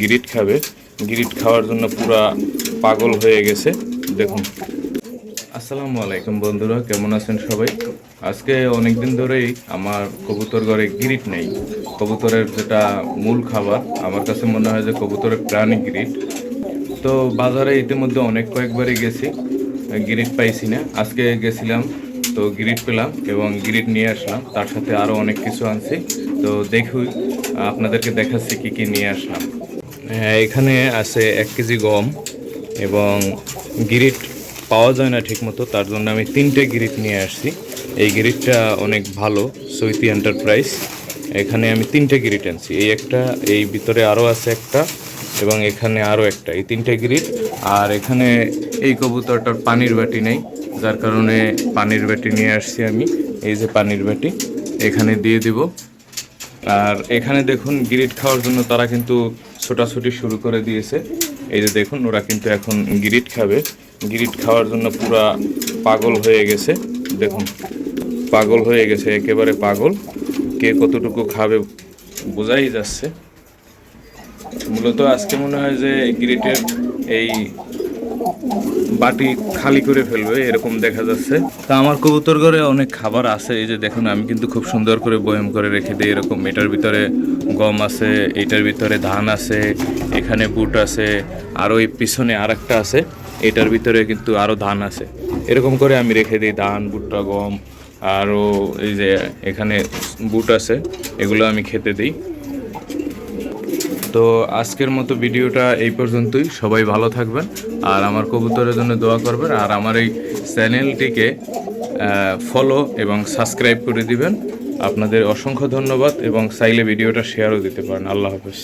গিরিট খাবে। গিরিট খাওয়ার জন্য পুরা পাগল হয়ে গেছে। দেখুন। আসসালামু আলাইকুম বন্ধুরা, কেমন আছেন সবাই? আজকে অনেক দিন ধরেই আমার কবুতর ঘরে গিরিট নেই। কবুতরের যেটা মূল খাবার, আমার কাছে মনে হয় যে কবুতরের প্রাণী গিরিট। তো বাজারে ইতিমধ্যে অনেক কয়েকবারই গেছি, গিরিট পাইছি না। আজকে গেছিলাম, তো গিরিট পেলাম এবং গিরিট নিয়ে আসলাম। তার সাথে আরও অনেক কিছু আনছি। তো দেখুই, আপনাদেরকে দেখাচ্ছি কি কি নিয়ে আসলাম। এখানে আছে এক কেজি গম এবং গিরিট পাওয়া যায় না ঠিকমতো, তার জন্য আমি তিনটে গিরিট নিয়ে আসছি। এই গিরিটটা অনেক ভালো, সৈতি এন্টারপ্রাইজ। এখানে আমি তিনটে গিরিট আনছি, এই একটা, এই ভিতরে আরও আছে একটা এবং এখানে আরও একটা, এই তিনটে গিরিট। আর এখানে এই কবুতরটার পানির বাটি নেই, যার কারণে পানির বাটি নিয়ে আসছি আমি, এই যে পানির বাটি, এখানে দিয়ে দিব। আর এখানে দেখুন গিরিট খাওয়ার জন্য তারা কিন্তু ছোটাছুটি শুরু করে দিয়েছে। এই যে দেখুন, ওরা কিন্তু এখন গিরিট খাবে। গিরিট খাওয়ার জন্য পুরা পাগল হয়ে গেছে। দেখুন, পাগল হয়ে গেছে, একেবারে পাগল। কে কতটুকু খাবে বোঝাই যাচ্ছে। মূলত আজকে মনে হয় যে গিরিটের এই বাটি খালি করে ফেলবে, এরকম দেখা যাচ্ছে। তা আমার কবুতর ঘরে অনেক খাবার আছে, এই যে দেখুন, আমি কিন্তু খুব সুন্দর করে বয়ম করে রেখে দিই, এরকম এটার ভিতরে গম আছে, এটার ভিতরে ধান আছে, এখানে বুট আছে আরও এই পিছনে আর একটা আছে, এটার ভিতরে কিন্তু আরও ধান আছে। এরকম করে আমি রেখে দিই ধান ভুট্টা গম আরও এই যে এখানে বুট আছে, এগুলো আমি খেতে দিই। তো আজকের মতো ভিডিওটা এই পর্যন্তই। সবাই ভালো থাকবেন আর আমার কবুতরের জন্য দোয়া করবেন আর আমার এই চ্যানেলটিকে ফলো এবং সাবস্ক্রাইব করে দিবেন। আপনাদের অসংখ্য ধন্যবাদ এবং চাইলে ভিডিওটা শেয়ারও দিতে পারেন। আল্লাহ হাফেজ।